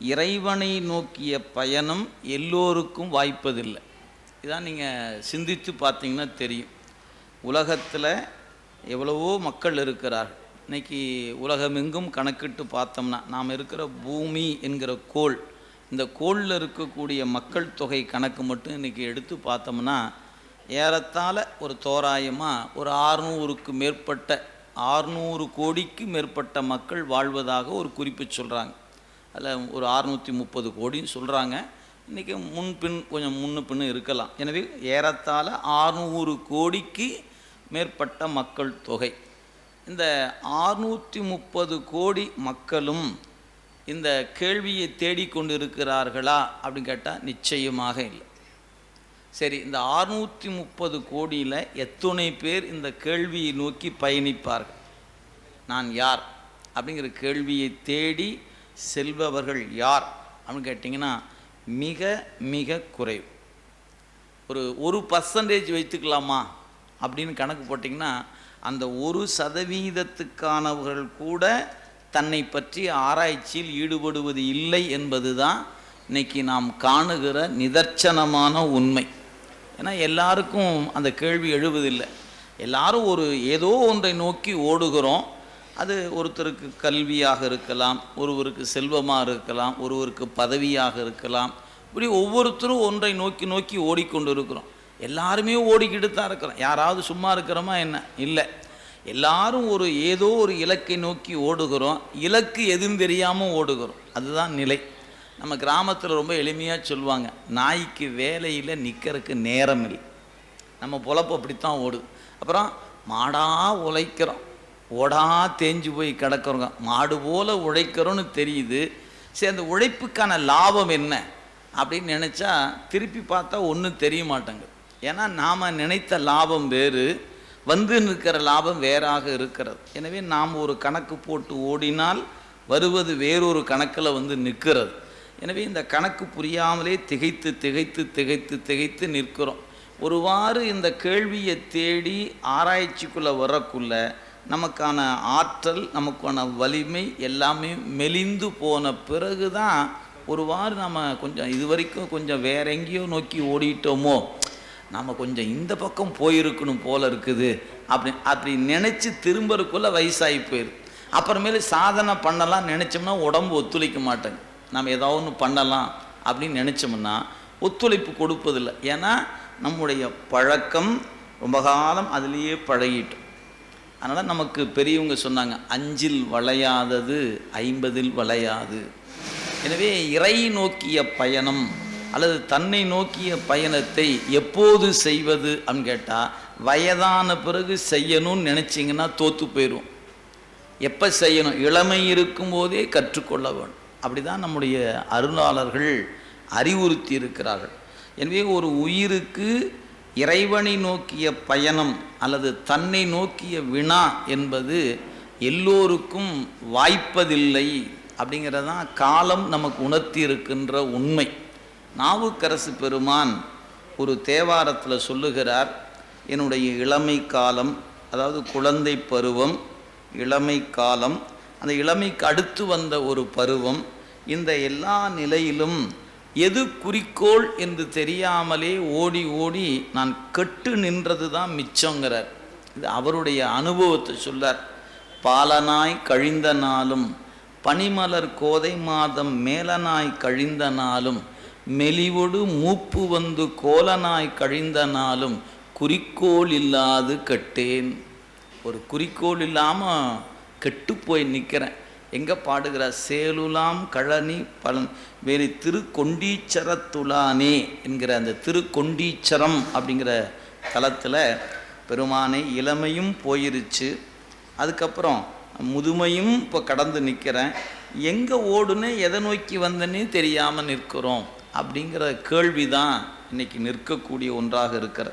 இறைவனை நோக்கிய பயணம் எல்லோருக்கும் வாய்ப்பதில்லை. இதான் நீங்கள் சிந்தித்து பார்த்தீங்கன்னா தெரியும். உலகத்தில் எவ்வளவோ மக்கள் இருக்கிறார்கள். இன்னைக்கு உலகமெங்கும் கணக்கிட்டு பார்த்தோம்னா நாம் இருக்கிற பூமி என்கிற கோள் இந்த கோளில் இருக்கக்கூடிய மக்கள் தொகை கணக்கு மட்டும் இன்றைக்கி எடுத்து பார்த்தோம்னா ஏறத்தாழ ஒரு தோராயமாக ஒரு ஆறுநூறுக்கு மேற்பட்ட ஆறுநூறு கோடிக்கு மேற்பட்ட மக்கள் வாழ்வதாக ஒரு குறிப்பு சொல்கிறாங்க அதில் ஒரு அறுநூற்றி முப்பது கோடின்னு சொல்கிறாங்க இன்றைக்கி முன்பின் கொஞ்சம் முன்னு பின்னு இருக்கலாம். எனவே ஏறத்தாழ ஆறுநூறு கோடிக்கு மேற்பட்ட மக்கள் தொகை. இந்த ஆறுநூற்றி முப்பது கோடி மக்களும் இந்த கேள்வியை தேடிக்கொண்டு இருக்கிறார்களா அப்படின்னு கேட்டால் நிச்சயமாக இல்லை. சரி இந்த ஆறுநூற்றி முப்பது கோடியில் எத்தனை பேர் இந்த கேள்வியை நோக்கி பயணிப்பார்கள். நான் யார்? அப்படிங்கிற கேள்வியை தேடி செல்பவர்கள் யார் அப்படின்னு கேட்டிங்கன்னா மிக மிக குறைவு. ஒரு ஒரு பர்சன்டேஜ் வைத்துக்கலாமா அப்படின்னு கணக்கு போட்டிங்கன்னா அந்த ஒரு சதவீதத்துக்கானவர்கள் கூட தன்னை பற்றி ஆராய்ச்சியில் ஈடுபடுவது இல்லை என்பது தான் இன்னைக்கு நாம் காணுகிற நிதர்சனமான உண்மை. ஏன்னா எல்லாருக்கும் அந்த கேள்வி எழுவதில்லை. எல்லாரும் ஒரு ஏதோ ஒன்றை நோக்கி ஓடுகிறோம். அது ஒருத்தருக்கு கல்வியாக இருக்கலாம் ஒருவருக்கு செல்வமாக இருக்கலாம் ஒருவருக்கு பதவியாக இருக்கலாம். இப்படி ஒவ்வொருத்தரும் ஒன்றை நோக்கி நோக்கி ஓடிக்கொண்டு இருக்கிறோம் எல்லாருமே ஓடிக்கிட்டு தான் இருக்கிறோம். யாராவது சும்மா இருக்கிறோமா என்ன? இல்லை. எல்லாரும் ஒரு ஏதோ ஒரு இலக்கை நோக்கி ஓடுகிறோம். இலக்கு எதுவும் தெரியாமல் ஓடுகிறோம். அதுதான் நிலை. நம்ம கிராமத்தில் ரொம்ப எளிமையாக சொல்லுவாங்க நாய்க்கு வேலையில் நிற்கிறதுக்கு நேரம் இல்லை நம்ம பொழப்பு அப்படித்தான் ஓடுது. அப்புறம் மாடாக உழைக்கிறோம். ஓடா தேஞ்சு போய் கிடக்கிறோங்க மாடு போல் உழைக்கிறோன்னு தெரியுது. சரி அந்த உழைப்புக்கான லாபம் என்ன? அப்படின்னு நினச்சா திருப்பி பார்த்தா ஒன்றும் தெரிய மாட்டேங்குது. ஏன்னா நாம் நினைத்த லாபம் வேறு வந்து நிற்கிற லாபம் வேறாக இருக்கிறது. எனவே நாம் ஒரு கணக்கு போட்டு ஓடினால் வருவது வேறொரு கணக்கில் வந்து நிற்கிறது. எனவே இந்த கணக்கு புரியாமலே திகைத்து திகைத்து திகைத்து திகைத்து நிற்கிறோம். ஒருவாறு இந்த கேள்வியை தேடி ஆராய்ச்சிக்குள்ளே வரக்குள்ளே நமக்கான ஆற்றல் நமக்கான வலிமை எல்லாமே மெலிந்து போன பிறகு தான் ஒருவாறு நம்ம கொஞ்சம் இது வரைக்கும் கொஞ்சம் வேற எங்கேயோ நோக்கி ஓடிட்டோமோ நம்ம கொஞ்சம் இந்த பக்கம் போயிருக்கணும் போல இருக்குது. அப்படி அப்படி நினச்சி திரும்பறக்குள்ள வயசாகி போயிரு. அப்புறமேலு சாதனை பண்ணலாம் நினச்சோம்னா உடம்பு ஒத்துழைக்க மாட்டேங்க. நம்ம ஏதாவது ஒன்று பண்ணலாம் அப்படின்னு நினச்சோம்னா ஒத்துழைப்பு கொடுப்பதில்லை. ஏன்னா நம்முடைய பழக்கம் ரொம்ப காலம் அதுலேயே பழகிட்டோம் அதனால் நமக்கு பெரியவங்க சொன்னாங்க அஞ்சில் வளையாதது ஐம்பதில் வளையாது. எனவே இறை நோக்கிய பயணம் அல்லது தன்னை நோக்கிய பயணத்தை எப்போது செய்வது அப்படின்னு கேட்டால் வயதான பிறகு செய்யணும்னு நினச்சிங்கன்னா தோற்று போயிடும் எப்போ செய்யணும்? இளமை இருக்கும்போதே கற்றுக்கொள்ள வேணும் அப்படி தான் நம்முடைய அருளாளர்கள் அறிவுறுத்தி இருக்கிறார்கள். எனவே ஒரு உயிருக்கு இறைவனை நோக்கிய பயணம் அல்லது தன்னை நோக்கிய வினா என்பது எல்லோருக்கும் வாய்ப்பதில்லை அப்படிங்கிறதான் காலம் நமக்கு உணர்த்தி இருக்கின்ற உண்மை. நாவுக்கரசு பெருமான் ஒரு தேவாரத்தில் சொல்லுகிறார் என்னுடைய இளமை காலம் அதாவது குழந்தை பருவம் இளமை காலம் அந்த இளமைக்கு அடுத்து வந்த ஒரு பருவம் இந்த எல்லா நிலையிலும் எது குறிக்கோள் என்று தெரியாமலே ஓடி ஓடி நான் கெட்டு நின்றது தான் மிச்சங்கிறார். இது அவருடைய அனுபவத்தை சொல்லார் பாலனாய் கழிந்த நாளும் பனிமலர் கோதை மாதம் மேலனாய் கழிந்த நாளும் மெலிவொடு மூப்பு வந்து கோலனாய் கழிந்த நாளும் குறிக்கோள் இல்லாது கெட்டேன். ஒரு குறிக்கோள் இல்லாமல் கெட்டு போய் நிற்கிறேன் எங்கே பாடுகிறார் சேலுலாம் கழனி பலன் வேறு திருக்கொண்டீச்சரத்துலானே என்கிற அந்த திருக்கொண்டீச்சரம் அப்படிங்கிற தலத்தில் பெருமானை இளமையும் போயிருச்சு. அதுக்கப்புறம் முதுமையும் இப்போ கடந்து நிற்கிறேன் எங்கே ஓடுனே எதை நோக்கி வந்தனே தெரியாமல் நிற்கிறோம் அப்படிங்கிற கேள்வி தான் இன்றைக்கி நிற்கக்கூடிய ஒன்றாக இருக்கிற